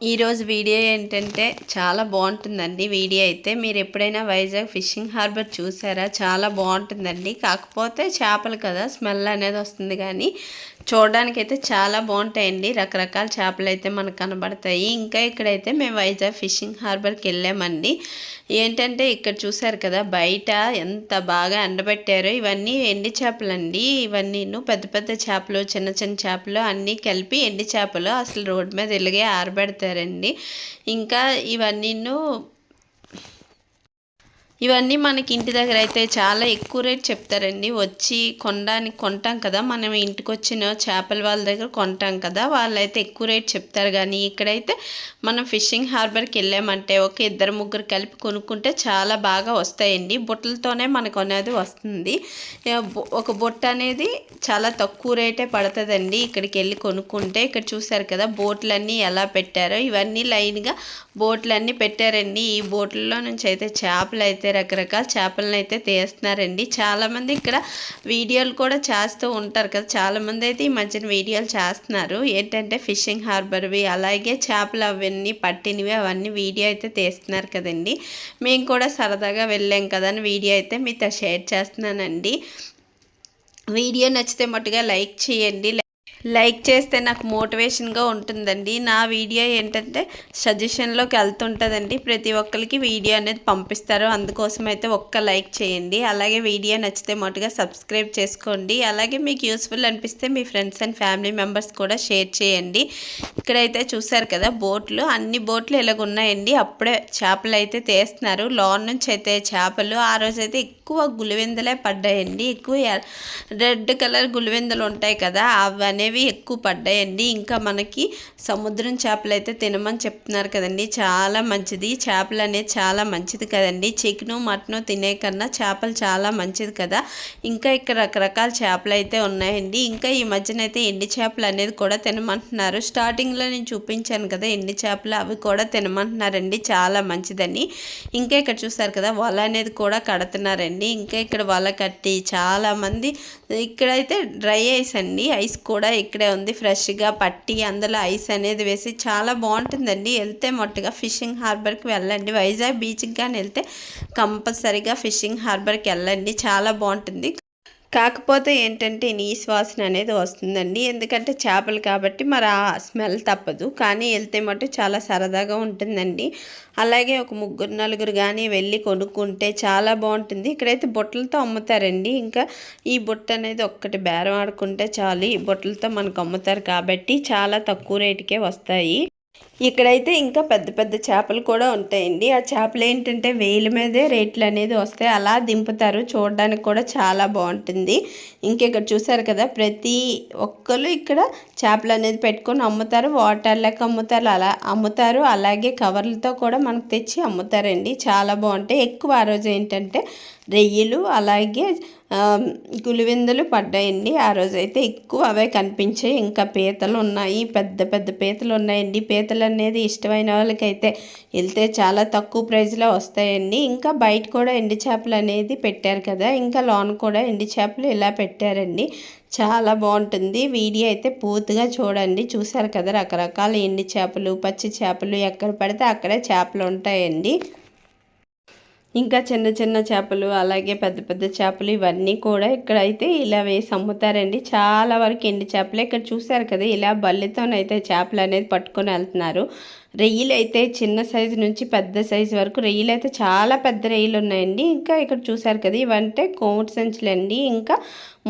ఈరోజు వీడియో ఏంటంటే చాలా బాగుంటుందండి. వీడియో అయితే మీరు ఎప్పుడైనా వైజాగ్ ఫిషింగ్ హార్బర్ చూసారా? చాలా బాగుంటుందండి. కాకపోతే చేపలు కదా స్మెల్ అనేది వస్తుంది కానీ చూడడానికి అయితే చాలా బాగుంటాయండి. రకరకాల చేపలు అయితే మనకు కనబడతాయి. ఇంకా ఇక్కడైతే మేము వైజాగ్ ఫిషింగ్ హార్బర్కి వెళ్ళామండి. ఏంటంటే ఇక్కడ చూసారు కదా బయట ఎంత బాగా ఎండబెట్టారో ఇవన్నీ ఎండి చేపలండి. ఇవన్నీ పెద్ద పెద్ద చేపలు చిన్న చిన్న చేపలు అన్నీ కలిపి ఎండి చేపలు అసలు రోడ్డు మీద ఇలాగే చేశారండి. ఇంకా ఇవన్నీ ఇవన్నీ మనకి ఇంటి దగ్గర అయితే చాలా ఎక్కువ రేట్ చెప్తారండి. వచ్చి కొనడానికి కొంటాం కదా మనం ఇంటికి వచ్చిన చేపల వాళ్ళ దగ్గర కొంటాం కదా వాళ్ళైతే ఎక్కువ రేట్ చెప్తారు. కానీ ఇక్కడైతే మనం ఫిషింగ్ హార్బర్కి వెళ్ళామంటే ఒక ఇద్దరు ముగ్గురు కలిపి కొనుక్కుంటే చాలా బాగా వస్తాయండి. బుట్టలతోనే మనకు అనేది వస్తుంది. ఒక బుట్ట అనేది చాలా తక్కువ రేటే పడుతుందండి ఇక్కడికి వెళ్ళి కొనుక్కుంటే. ఇక్కడ చూసారు కదా బోట్లన్నీ ఎలా పెట్టారో. ఇవన్నీ లైన్గా బోట్లన్నీ పెట్టారండి. ఈ బోట్లలో నుంచి అయితే చేపలు అయితే అయితే రకరకాల చేపలను అయితే తీస్తున్నారండి. చాలామంది ఇక్కడ వీడియోలు కూడా చేస్తూ ఉంటారు కదా. చాలామంది అయితే ఈ మధ్యన వీడియోలు చేస్తున్నారు. ఏంటంటే ఫిషింగ్ హార్బర్వి అలాగే చేపలు అవన్నీ పట్టినవి అవన్నీ వీడియో అయితే తీస్తున్నారు కదండి. మేము కూడా సరదాగా వెళ్ళాం కదా అని వీడియో అయితే మీతో షేర్ చేస్తున్నానండి. వీడియో నచ్చితే మట్టుగా లైక్ చేయండి. లైక్ చేస్తే నాకు మోటివేషన్గా ఉంటుందండి. నా వీడియో ఏంటంటే సజెషన్లోకి వెళ్తుంటుందండి. ప్రతి ఒక్కరికి వీడియో అనేది పంపిస్తారు. అందుకోసం అయితే ఒక్క లైక్ చేయండి. అలాగే వీడియో నచ్చితే మొదటిగా సబ్స్క్రైబ్ చేసుకోండి. అలాగే మీకు యూస్ఫుల్ అనిపిస్తే మీ ఫ్రెండ్స్ అండ్ ఫ్యామిలీ మెంబర్స్ కూడా షేర్ చేయండి. ఇక్కడైతే చూసారు కదా బోట్లు. అన్ని బోట్లు ఇలాగ ఉన్నాయండి. అప్పుడే చేపలు అయితే తీస్తున్నారు. లోన్ నుంచి అయితే చేపలు. ఆ రోజు అయితే ఎక్కువ గులివెందలే పడ్డాయండి. ఎక్కువ రెడ్ కలర్ గులివెందలు ఉంటాయి కదా అవన్నీ అనేవి ఎక్కువ పడ్డాయండి. ఇంకా మనకి సముద్రం చేపలు అయితే తినమని చెప్తున్నారు కదండి. చాలా మంచిది. చేపలు అనేది చాలా మంచిది కదండి. చికెను మటను తినే కన్నా చేపలు చాలా మంచిది కదా. ఇంకా ఇక్కడ రకరకాల చేపలు అయితే ఉన్నాయండి. ఇంకా ఈ మధ్యన అయితే ఎండి చేపలు అనేది కూడా తినమంటున్నారు. స్టార్టింగ్లో నేను చూపించాను కదా ఎండి చేపలు అవి కూడా తినమంటున్నారండి. చాలా మంచిదని. ఇంకా ఇక్కడ చూస్తారు కదా వల అనేది కూడా కడుతున్నారండి. ఇంకా ఇక్కడ వల కట్టి చాలామంది ఇక్కడైతే డ్రై ఐస్ అండి. ఐస్ కూడా ఇక్కడే ఉంది ఫ్రెష్గా పట్టి అందులో ఐస్ అనేది వేసి చాలా బాగుంటుందండి. వెళ్తే మొట్టగా ఫిషింగ్ హార్బర్కి వెళ్ళండి. వైజాగ్ బీచ్కి కానీ వెళ్తే కంపల్సరీగా ఫిషింగ్ హార్బర్కి వెళ్ళండి. చాలా బాగుంటుంది. కాకపోతే ఏంటంటే నీ వాసన అనేది వస్తుందండి. ఎందుకంటే చేపలు కాబట్టి మరి ఆ స్మెల్ తప్పదు. కానీ వెళ్తే మటు చాలా సరదాగా ఉంటుందండి. అలాగే ఒక ముగ్గురు నలుగురు కానీ వెళ్ళి కొనుక్కుంటే చాలా బాగుంటుంది. ఇక్కడైతే బుట్టలతో అమ్ముతారండి. ఇంకా ఈ బుట్ట అనేది ఒక్కటి బేరం ఆడుకుంటే చాలు. ఈ బుట్టలతో మనకు అమ్ముతారు కాబట్టి చాలా తక్కువ రేటుకే వస్తాయి. ఇక్కడైతే ఇంకా పెద్ద పెద్ద చేపలు కూడా ఉంటాయండి. ఆ చేపలు ఏంటంటే వేల మీదే రేట్లు అనేది వస్తాయి. అలా దింపుతారు. చూడడానికి కూడా చాలా బాగుంటుంది. ఇంకెక్కడ చూసారు కదా ప్రతి ఒక్కరు ఇక్కడ చేపలు అనేది పెట్టుకొని అమ్ముతారు. వాటర్ లెక్క అమ్ముతారు. అలా అమ్ముతారు. అలాగే కవర్లతో కూడా మనకు తెచ్చి అమ్ముతారండి. చాలా బాగుంటాయి. ఎక్కువ ఆ రోజు ఏంటంటే రెయ్యలు అలాగే గులివిందులు పడ్డాయండి. ఆ రోజైతే ఎక్కువ అవే కనిపించాయి. ఇంకా పీతలు ఉన్నాయి. పెద్ద పెద్ద పీతలు ఉన్నాయండి. పీతలు అనేది ఇష్టమైన వాళ్ళకైతే వెళ్తే చాలా తక్కువ ప్రైస్లో వస్తాయండి. ఇంకా బయట కూడా ఎండి చేపలు అనేది పెట్టారు కదా ఇంకా లోన్ కూడా ఎండి చేపలు ఇలా పెట్టారండి. చాలా బాగుంటుంది. వీడియో అయితే పూర్తిగా చూడండి. చూసారు కదా రకరకాల ఎండి చేపలు పచ్చి చేపలు ఎక్కడ పడితే అక్కడే చేపలు ఉంటాయండి. ఇంకా చిన్న చిన్న చేపలు అలాగే పెద్ద పెద్ద చేపలు ఇవన్నీ కూడా ఇక్కడైతే ఇలా వేసి అమ్ముతారండి. చాలా వరకు ఎండి చేపలు. ఇక్కడ చూసారు కదా ఇలా బల్లితోనైతే చేపలు అనేది పట్టుకొని వెళ్తున్నారు. రెయ్యలు అయితే చిన్న సైజు నుంచి పెద్ద సైజు వరకు రెయ్యలు అయితే చాలా పెద్ద రెయ్యలు ఉన్నాయండి. ఇంకా ఇక్కడ చూసారు కదా ఇవంటే కోమటి సంచులండి. ఇంకా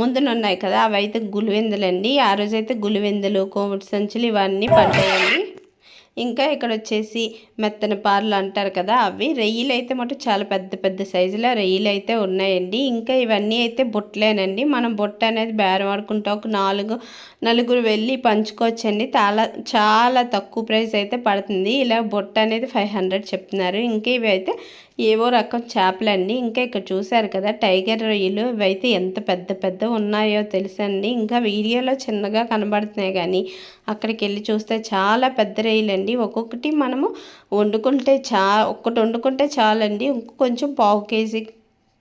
ముందున ఉన్నాయి కదా అవి అయితే గులివెందులండి ఆ రోజైతే గులివెందులు కోమటి సంచులు ఇవన్నీ పడ్డాయండి. ఇంకా ఇక్కడ వచ్చేసి మెత్తన పార్లు అంటారు కదా అవి. రెయ్యలు అయితే మటు చాలా పెద్ద పెద్ద సైజులో రెయ్యలు అయితే ఉన్నాయండి. ఇంకా ఇవన్నీ అయితే బుట్టలేనండి మనం బుట్ట అనేది బేరం ఆడుకుంటా ఒక నాలుగు నలుగురు వెళ్ళి పంచుకోవచ్చండి. చాలా చాలా తక్కువ ప్రైస్ అయితే పడుతుంది. ఇలా బుట్ట అనేది ఫైవ్ హండ్రెడ్ చెప్తున్నారు. ఇంకా ఇవి అయితే ఏవో రకం చేపలండి ఇంకా ఇక్కడ చూశారు కదా టైగర్ రొయ్యలు ఇవైతే ఎంత పెద్ద పెద్ద ఉన్నాయో తెలుసండి. ఇంకా వీడియోలో చిన్నగా కనబడుతున్నాయి కానీ అక్కడికి వెళ్ళి చూస్తే చాలా పెద్ద రొయ్యలండి ఒక్కొక్కటి మనము వండుకుంటే చా ఒక్కటి వండుకుంటే చాలండి. కొంచెం పావు కేజీ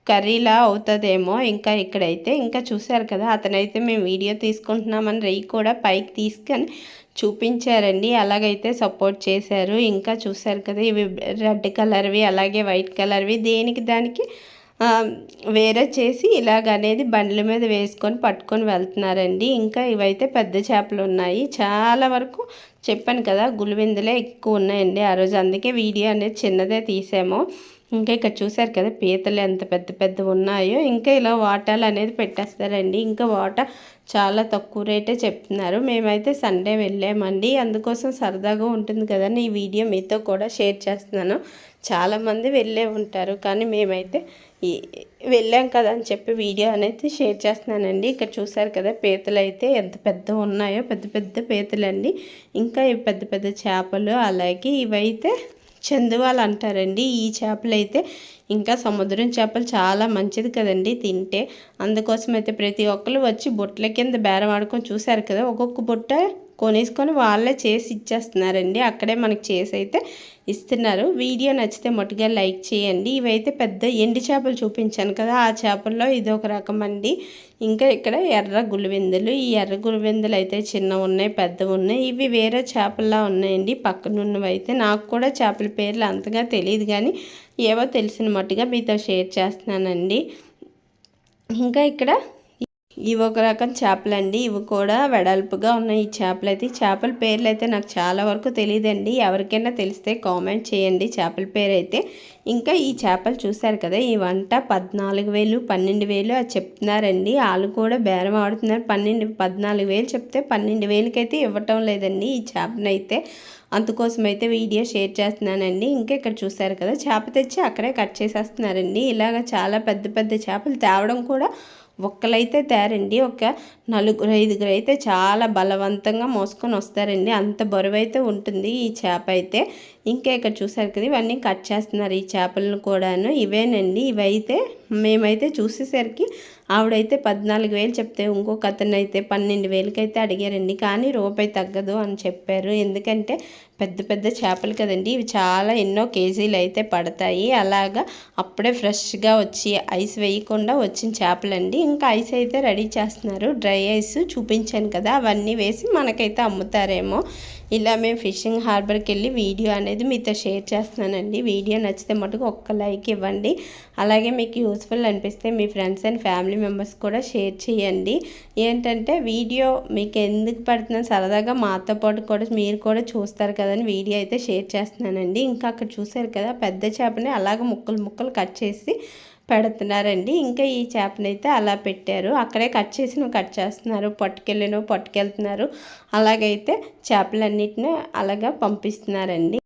కర్రీలా అవుతుందేమో ఇంకా ఇక్కడైతే. ఇంకా చూశారు కదా అతనైతే మేము వీడియో తీసుకుంటున్నామని రెయ్యి కూడా పైకి తీసుకొని చూపించారండి. అలాగైతే సపోర్ట్ చేశారు. ఇంకా చూశారు కదా ఇవి రెడ్ కలర్వి అలాగే వైట్ కలర్వి. దేనికి దానికి వేరే చేసి ఇలాగ అనేది బండ్ల మీద వేసుకొని పట్టుకొని వెళ్తున్నారండి. ఇంకా ఇవైతే పెద్ద చేపలు ఉన్నాయి. చాలా వరకు చెప్పాను కదా గులివిందులే ఎక్కువ ఉన్నాయండి. ఆ రోజు అందుకే వీడియో అనేది చిన్నదే తీసాము. ఇంకా ఇక్కడ చూసారు కదా పీతలు ఎంత పెద్ద పెద్ద ఉన్నాయో. ఇంకా ఇలా వాటాలు అనేది పెట్టేస్తారండి. ఇంకా వాటర్ చాలా తక్కువ రేటే చెప్తున్నారు. మేమైతే సండే వెళ్ళామండి. అందుకోసం సరదాగా ఉంటుంది కదండి. ఈ వీడియో మీతో కూడా షేర్ చేస్తున్నాను. చాలామంది వెళ్ళే ఉంటారు కానీ మేమైతే వెళ్ళాం కదా అని చెప్పి వీడియో అనేది షేర్ చేస్తున్నానండి. ఇక్కడ చూసారు కదా పీతలు అయితే ఎంత పెద్ద ఉన్నాయో పెద్ద పెద్ద పీతలండి. ఇంకా ఇవి పెద్ద పెద్ద చేపలు అలాగే ఇవైతే చందువాలు అంటారండి ఈ చేపలు అయితే ఇంకా సముద్రం చేపలు చాలా మంచిది కదండి తింటే. అందుకోసం అయితే ప్రతి ఒక్కరు వచ్చి బుట్టల కింద బేరం ఆడుకొని చూశారు కదా ఒక్కొక్క బుట్ట కొనేసుకొని వాళ్ళే చేసి ఇచ్చేస్తున్నారండి. అక్కడే మనకి చేసి అయితే ఇస్తున్నారు. వీడియో నచ్చితే మొట్టుగా లైక్ చేయండి. ఇవైతే పెద్ద ఎండి చేపలు చూపించాను కదా ఆ చేపల్లో ఇది ఒక రకం అండి ఇంకా ఇక్కడ ఎర్ర గులివెందులు ఈ ఎర్ర గులివెందులు అయితే చిన్న ఉన్నాయి పెద్ద ఉన్నాయి. ఇవి వేరే చేపల్లా ఉన్నాయండి. పక్కనున్నవి అయితే నాకు కూడా చేపల పేర్లు అంతగా తెలియదు కానీ ఏవో తెలిసిన మట్టుగా మీతో షేర్ చేస్తున్నానండి. ఇంకా ఇక్కడ ఇవి ఒక రకం చేపలండి. ఇవి కూడా వెడల్పుగా ఉన్నాయి. ఈ చేపలు అయితే చేపల పేర్లు అయితే నాకు చాలా వరకు తెలియదండి ఎవరికైనా తెలిస్తే కామెంట్ చేయండి చేపల పేరు అయితే ఇంకా ఈ చేపలు చూశారు కదా ఈ వంట పద్నాలుగు వేలు పన్నెండు వేలు అది చెప్తున్నారండి. వాళ్ళు కూడా బేరం ఆడుతున్నారు. పన్నెండు పద్నాలుగు వేలు చెప్తే పన్నెండు వేలకైతే ఇవ్వటం లేదండి ఈ చేపనైతే. అందుకోసం అయితే వీడియో షేర్ చేస్తున్నానండి. ఇంకా ఇక్కడ చూసారు కదా చేప తెచ్చి అక్కడే కట్ చేసేస్తున్నారండి. ఇలాగ చాలా పెద్ద పెద్ద చేపలు తేవడం కూడా ఒక్కలైతే తేరండి ఒక నలుగురు ఐదుగురు అయితే చాలా బలవంతంగా మోసుకొని వస్తారండి. అంత బరువైతే ఉంటుంది ఈ చేప అయితే. ఇంకా ఇక్కడ చూసారు కదా ఇవన్నీ కట్ చేస్తున్నారు ఈ చేపలను కూడాను. ఇవేనండి. ఇవైతే మేమైతే చూసేసరికి ఆవిడైతే పద్నాలుగు వేలు చెప్తే ఇంకొక అతను అయితే పన్నెండు వేలకైతే అడిగారండి. కానీ రూపాయి తగ్గదు అని చెప్పారు. ఎందుకంటే పెద్ద పెద్ద చేపలు కదండి. ఇవి చాలా ఎన్నో కేజీలు అయితే పడతాయి. అలాగా అప్పుడే ఫ్రెష్గా వచ్చి ఐస్ వేయకుండా వచ్చిన చేపలండి. ఇంకా ఐస్ అయితే రెడీ చేస్తున్నారు. డ్రై ఐస్ చూపించాను కదా అవన్నీ వేసి మనకైతే అమ్ముతారేమో. ఇలా మేము ఫిషింగ్ హార్బర్కి వెళ్ళి వీడియో అనేది మీతో షేర్ చేస్తున్నానండి. వీడియో నచ్చితే మటుకు ఒక్క లైక్ ఇవ్వండి. అలాగే మీకు యూస్ఫుల్ అనిపిస్తే మీ ఫ్రెండ్స్ అండ్ ఫ్యామిలీ మెంబర్స్ కూడా షేర్ చేయండి. ఏంటంటే వీడియో మీకు ఎందుకు పెడుతున్నాను సరదాగా మాతో పాటు కూడా మీరు కూడా చూస్తారు కదని వీడియో అయితే షేర్ చేస్తున్నానండి. ఇంకా అక్కడ చూసారు కదా పెద్ద చేపని అలాగ ముక్కలు ముక్కలు కట్ చేసి పెడుతున్నారండి. ఇంకా ఈ చేపనైతే అలా పెట్టారు. అక్కడే కట్ చేసిన కట్ చేస్తున్నారు. పట్టుకెళ్ళినవి పట్టుకెళ్తున్నారు. అలాగైతే చేపలన్నిటిని అలాగా పంపిస్తున్నారండి.